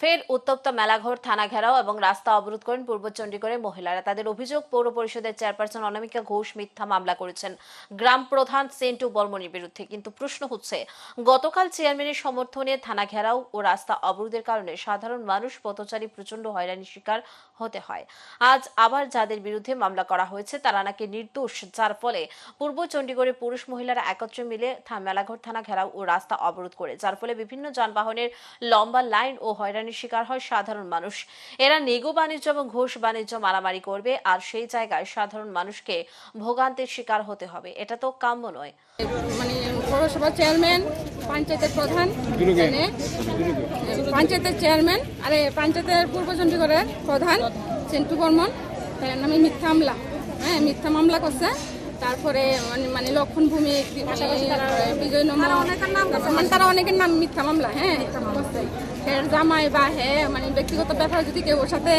ফের উত্তপ্ত মেলাঘর, থানা ঘেরাও এবং রাস্তা অবরোধ করেন পূর্ব চণ্ডীগড়ের মহিলারা। তাদের অভিযোগ, পৌর পরিষদের চেয়ারপারসন অনামিকা ঘোষ মিথ্যা মামলা করেছেন। গ্রাম প্রধান সেন্টু বর্মনির বিরুদ্ধে। কিন্তু প্রশ্ন হচ্ছে, গতকাল চেয়ারম্যানের সমর্থনে থানা ঘেরাও ও রাস্তা অবরোধের কারণে সাধারণ মানুষ পথচারী প্রচণ্ড হয়রানির শিকার হতে হয়। আজ আবার যাদের বিরুদ্ধে মামলা করা হয়েছে, তারা নাকি নির্দোষ। যার ফলে পূর্ব চণ্ডীগড়ে পুরুষ মহিলারা একত্রে মিলে মেলাঘর, থানা ঘেরাও ও রাস্তা অবরোধ করে। যার ফলে বিভিন্ন যানবাহনের লম্বা লাইন ও হয়রানির শিকার হয় সাধারণ মানুষ। এরা নেগো বাণিজ্য এবং ঘোষ বাণিজ্য মারামারি করবে আর সেই জায়গায় সাধারণ মানুষকে ভোগান্তির শিকার হতে হবে। এটা তো কাম্য নয়। মানে পৌরসভার চেয়ারম্যান পঞ্চায়েতের প্রধান পঞ্চায়েতের চেয়ারম্যান আরে পঞ্চায়েতের পূর্ব চণ্ডীগড়ের প্রধান চেন্টু বর্মন তার নামে মিথ্যা মামলা হ্যাঁ মিথ্যা মামলা করছে। তারপরে মানে মানে লক্ষণ ভূমি বিজয় নম্বর মানে তারা অনেকের নাম মিথ্যা মামলা হ্যাঁ হের জামাই বা হে মানে ব্যক্তিগত ব্যাপারে যদি কেউ ওর সাথে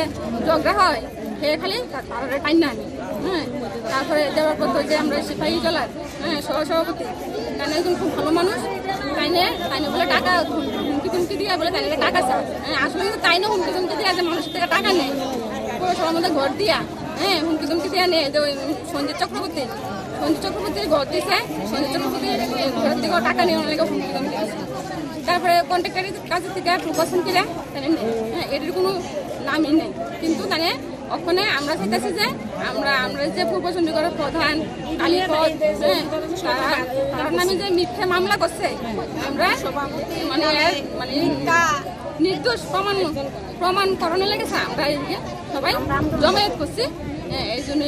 ঝগড়া হয় হে খালি তার টাইম না আনি হ্যাঁ তারপরে দেওয়ার পর যে আমরা সিপাহী জেলার হ্যাঁ সহসভাপতি তাই একজন খুব ভালো মানুষ। তাইনে তাইনে বলে টাকা হুমকি টুমকি দিয়ে বলে তাইনে টাকা চায় হ্যাঁ আসলে কিন্তু তাইনে হুমকি টুমকি দিয়ে যে মানুষের থেকে টাকা নেয়। পৌরসভার মধ্যে ঘর দিয়া। হ্যাঁ হুমকি টুমকি দিয়ে নেয় যে ওই সঞ্জিত চক্রবর্তী সঞ্জিত চক্রবর্তীর ঘর দিছে সঞ্জিত চক্রবর্তী ঘরের থেকে টাকা নিয়ে অনেক হুমকি দিছে তারপরে কন্ট্রাক্টারের কাছে থেকে প্রকাশন কিনা হ্যাঁ এটির কোনো নামই নেই। কিন্তু তাহলে ওখানে আমরা চাইতেছি যে আমরা আমরা যে পূর্ব চণ্ডীগড়ের প্রধান কালীপদ হ্যাঁ তারা- নামে যে মিথ্যে মামলা করছে, আমরা মানে মানে নির্দোষ প্রমাণ প্রমাণ করণে লেগেছে। আমরা সবাই জমায়েত করছি। হ্যাঁ, এই জন্য